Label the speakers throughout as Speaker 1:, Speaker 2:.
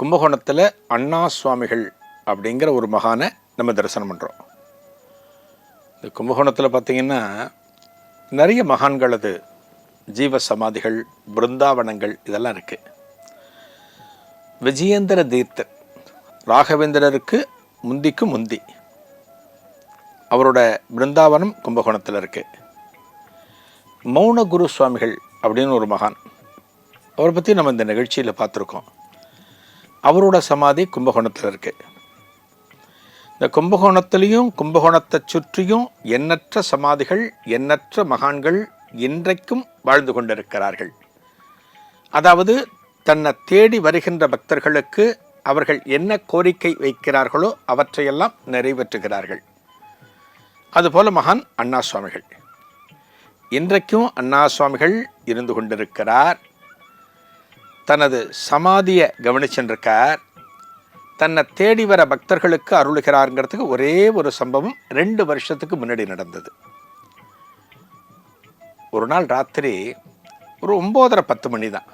Speaker 1: கும்பகோணத்தில் அண்ணா சுவாமிகள் அப்படிங்கிற ஒரு மகானை நம்ம தரிசனம் பண்ணுறோம் இந்த கும்பகோணத்தில் பார்த்தீங்கன்னா நிறைய மகான்களது ஜீவ சமாதிகள் பிருந்தாவனங்கள் இதெல்லாம் இருக்குது விஜயேந்திர தீர்த்தர் ராகவேந்திரருக்கு முந்திக்கு முந்தி. அவரோட பிருந்தாவனம் கும்பகோணத்தில் இருக்குது மௌன குரு சுவாமிகள் அப்படின்னு ஒரு மகான். அவரை பற்றி நம்ம இந்த நிகழ்ச்சியில் பார்த்துருக்கோம் அவரோட சமாதி கும்பகோணத்தில் இருக்கு. இந்த கும்பகோணத்திலையும் கும்பகோணத்தை சுற்றியும் எண்ணற்ற சமாதிகள் எண்ணற்ற மகான்கள் இன்றைக்கும் வாழ்ந்து கொண்டிருக்கிறார்கள். அதாவது தன்னை தேடி வருகின்ற பக்தர்களுக்கு அவர்கள் என்ன கோரிக்கை வைக்கிறார்களோ அவற்றையெல்லாம் நிறைவேற்றுகிறார்கள். அதுபோல மகான் அண்ணா சுவாமிகள் இன்றைக்கும் அண்ணா சுவாமிகள் இருந்து கொண்டிருக்கிறார். தனது சமாதியை கவனிச்சுருக்கார். தன்னை தேடி வர பக்தர்களுக்கு அருளுகிறாருங்கிறதுக்கு ஒரே ஒரு சம்பவம் ரெண்டு வருஷத்துக்கு முன்னாடி நடந்தது. ஒரு நாள் ராத்திரி ஒரு ஒம்போதரை பத்து மணி தான்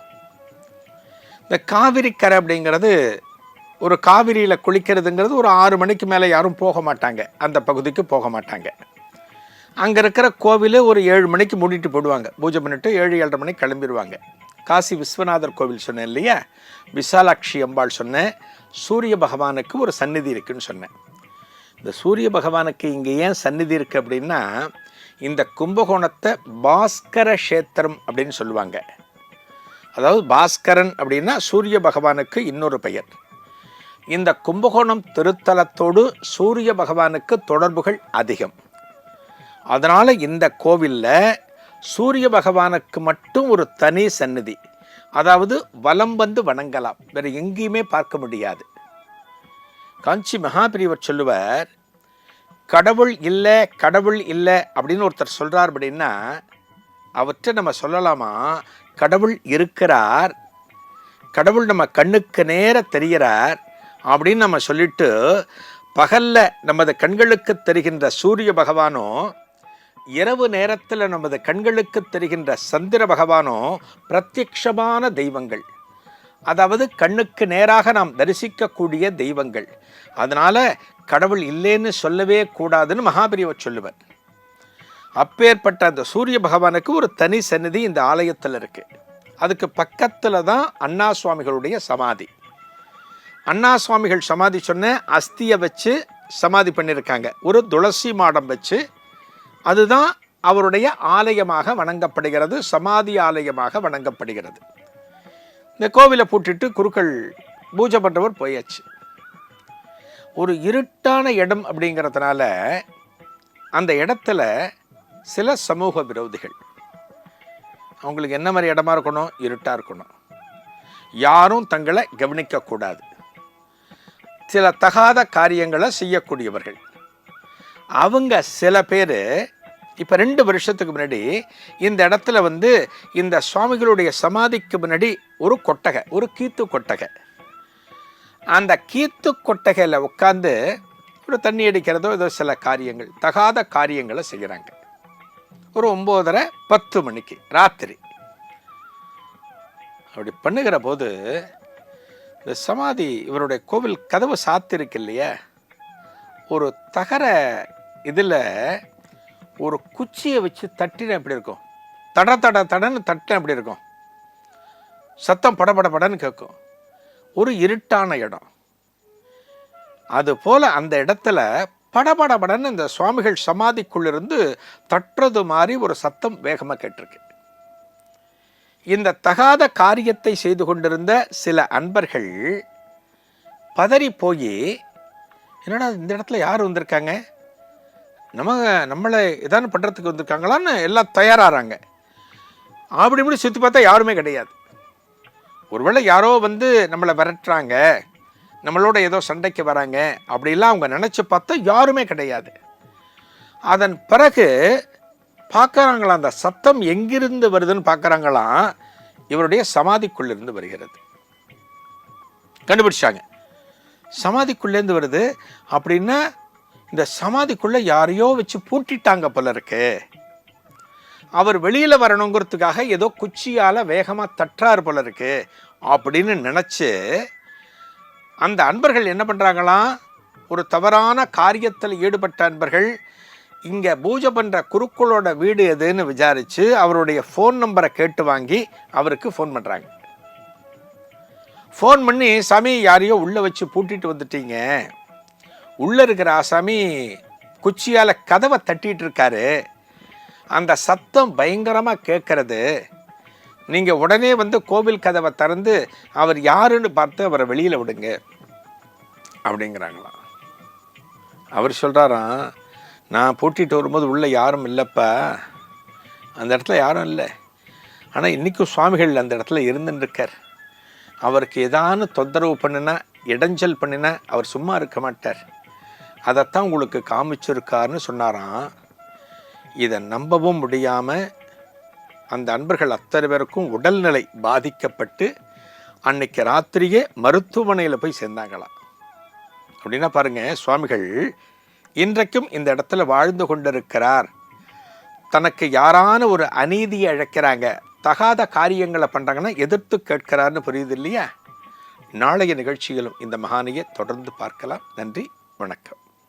Speaker 1: இந்த காவிரிக்கரை அப்படிங்கிறது ஒரு காவிரியில் குளிக்கிறதுங்கிறது ஒரு ஆறு மணிக்கு மேலே யாரும் போக மாட்டாங்க. அந்த பகுதிக்கு போக மாட்டாங்க. அங்கே இருக்கிற கோவில் ஒரு ஏழு மணிக்கு மூடிட்டு போடுவாங்க பூஜை பண்ணிட்டு ஏழு ஏழரை மணிக்கு கிளம்பிடுவாங்க காசி விஸ்வநாதர் கோவில் சொன்னேன் இல்லையா? விசாலாட்சி அம்பாள் சொன்னேன். சூரிய பகவானுக்கு ஒரு சந்நிதி இருக்குன்னு சொன்னேன். இந்த சூரிய பகவானுக்கு இங்கே ஏன் சந்நிதி இருக்குது அப்படின்னா இந்த கும்பகோணத்தை பாஸ்கர கஷேத்திரம் அப்படின்னு சொல்லுவாங்க. அதாவது பாஸ்கரன் அப்படின்னா சூரிய பகவானுக்கு இன்னொரு பெயர். இந்த கும்பகோணம் திருத்தலத்தோடு சூரிய பகவானுக்கு தொடர்புகள் அதிகம். அதனால் இந்த கோவிலில் சூரிய பகவானுக்கு மட்டும் ஒரு தனி சந்நிதி. அதாவது வலம் வந்து வணங்கலாம். வேறு எங்கேயுமே பார்க்க முடியாது. காஞ்சி மகாபிரிவர் சொல்லுவார் கடவுள் இல்லை கடவுள் இல்லை அப்படின்னு ஒருத்தர் சொல்கிறார் அப்படின்னா அவற்றை நம்ம சொல்லலாமா? கடவுள் இருக்கிறார் கடவுள் நம்ம கண்ணுக்கு நேர தெரிகிறார் அப்படின்னு நம்ம சொல்லிட்டு பகலில் நமது கண்களுக்கு தெரிகின்ற சூரிய பகவானும் இரவு நேரத்தில் நமது கண்களுக்கு தெரிகின்ற சந்திர பகவானோ பிரத்யக்ஷமான தெய்வங்கள். அதாவது கண்ணுக்கு நேராக நாம் தரிசிக்கக்கூடிய தெய்வங்கள். அதனால் கடவுள் இல்லைன்னு சொல்லவே கூடாதுன்னு மகாபிரிவர் சொல்லுவர். அப்பேற்பட்ட அந்த சூரிய பகவானுக்கு ஒரு தனி சந்நிதி இந்த ஆலயத்தில் இருக்குது அதுக்கு பக்கத்தில் தான் அண்ணா சுவாமிகளுடைய சமாதி. அண்ணா சுவாமிகள் சமாதி சொன்ன அஸ்தியை வச்சு சமாதி பண்ணியிருக்காங்க ஒரு துளசி மாடம் வச்சு அதுதான் அவருடைய ஆலயமாக வணங்கப்படுகிறது சமாதி ஆலயமாக வணங்கப்படுகிறது. இந்த கோவிலை பூட்டிட்டு குருக்கள் பூஜை பண்ணுறவர் போயாச்சு. ஒரு இருட்டான இடம் அப்படிங்கிறதுனால அந்த இடத்துல சில சமூக விரோதிகள். அவங்களுக்கு என்ன மாதிரி இடமா இருக்கணும்? இருட்டாக இருக்கணும். யாரும் தங்களை கவனிக்கக்கூடாது. சில தகாத காரியங்களை செய்யக்கூடியவர்கள். அவங்க சில பேர் இப்போ ரெண்டு வருஷத்துக்கு முன்னாடி இந்த இடத்துல வந்து இந்த சுவாமிகளுடைய சமாதிக்கு முன்னாடி ஒரு கொட்டகை ஒரு கீத்து கொட்டகை. அந்த கீத்து கொட்டகையில் உட்காந்து ஒரு தண்ணி அடிக்கிறதோ ஏதோ சில காரியங்கள் தகாத காரியங்களை செய்கிறாங்க ஒரு ஒம்போதரை பத்து மணிக்கு ராத்திரி. அப்படி பண்ணுகிற போது இந்த சமாதி இவருடைய கோவில் கதவு சாத்திருக்கு இல்லையா? ஒரு தகர இதில் ஒரு குச்சியை வச்சு தட்டினா எப்படி இருக்கும்? தட தட தடன்னு தட்டினா எப்படி இருக்கும்? சத்தம் படபட படன்னு கேட்கும். ஒரு இருட்டான இடம். அதுபோல் அந்த இடத்துல படபடபடன்னு இந்த சுவாமிகள் சமாதிக்குள்ளிருந்து தட்டுறது மாதிரி ஒரு சத்தம் வேகமாக கேட்டிருக்கு. இந்த தகாத காரியத்தை செய்து கொண்டிருந்த சில அன்பர்கள் பதறி போய் என்னடா இந்த இடத்துல யார் வந்திருக்காங்க? நம்ம நம்மளை இதான பண்ணுறதுக்கு வந்திருக்காங்களான்னு எல்லாம் தயாராகிறாங்க அப்படி இப்படி சுற்றி பார்த்தா யாருமே கிடையாது. ஒருவேளை யாரோ வந்து நம்மளை விரட்டுறாங்க நம்மளோட ஏதோ சண்டைக்கு வராங்க அப்படிலாம் அவங்க நினச்சி பார்த்தா யாருமே கிடையாது. அதன் பிறகு பார்க்குறாங்களாம் அந்த சத்தம் எங்கிருந்து வருதுன்னு பார்க்குறாங்களாம் இவருடைய சமாதிக்குள்ளிருந்து வருகிறது. கண்டுபிடிச்சாங்க. சமாதிக்குள்ளேருந்து வருது அப்படின்னா இந்த சமாதிக்குள்ளே யாரையோ வச்சு பூட்டிட்டாங்க போல இருக்கு. அவர் வெளியில் வரணுங்கிறதுக்காக ஏதோ குச்சியால் வேகமாக தட்டுறாரு போல இருக்கு அப்படின்னு நினச்சி அந்த அன்பர்கள் என்ன பண்ணுறாங்களாம் ஒரு தவறான காரியத்தில் ஈடுபட்ட அன்பர்கள் இங்கே பூஜை பண்ணுற குருக்களோட வீடு எதுன்னு விசாரித்து அவருடைய ஃபோன் நம்பரை கேட்டு வாங்கி அவருக்கு ஃபோன் பண்ணுறாங்க ஃபோன் பண்ணி சாமி யாரையோ உள்ளே வச்சு பூட்டிட்டு வந்துட்டீங்க. உள்ளே இருக்கிற ஆசாமி குச்சியால் கதவை தட்டிகிட்டு இருக்காரு அந்த சத்தம் பயங்கரமாக கேட்கறது. நீங்கள் உடனே வந்து கோவில் கதவை திறந்து அவர் யாருன்னு பார்த்து அவரை வெளியில் விடுங்க அப்படிங்கிறாங்களாம். அவர் சொல்கிறாராம் நான் பூட்டிட்டு வரும்போது உள்ளே யாரும் இல்லைப்பா. அந்த இடத்துல யாரும் இல்லை. ஆனால் இன்றைக்கும் சுவாமிகள் அந்த இடத்துல இருந்துருக்கார். அவருக்கு ஏதானு தொந்தரவு பண்ணினா இடைஞ்சல் பண்ணினா அவர் சும்மா இருக்க மாட்டார். அதைத்தான் உங்களுக்கு காமிச்சிருக்காருன்னு சொன்னாராம். இதை நம்பவும் முடியாமல் அந்த அன்பர்கள் அத்தனை பேருக்கும் உடல்நிலை பாதிக்கப்பட்டு அன்னைக்கு ராத்திரியே மருத்துவமனையில் போய் சேர்ந்தாங்களாம். அப்படின்னா பாருங்கள் சுவாமிகள் இன்றைக்கும் இந்த இடத்துல வாழ்ந்து கொண்டிருக்கிறார். தனக்கு யாரான ஒரு அநீதியை அழைக்கிறாங்க தகாத காரியங்களை பண்ணுறாங்கன்னா எதிர்த்து கேட்கிறார்னு புரியுது இல்லையா? நாளைய நிகழ்ச்சிகளும் இந்த மகானையை தொடர்ந்து பார்க்கலாம். நன்றி வணக்கம்.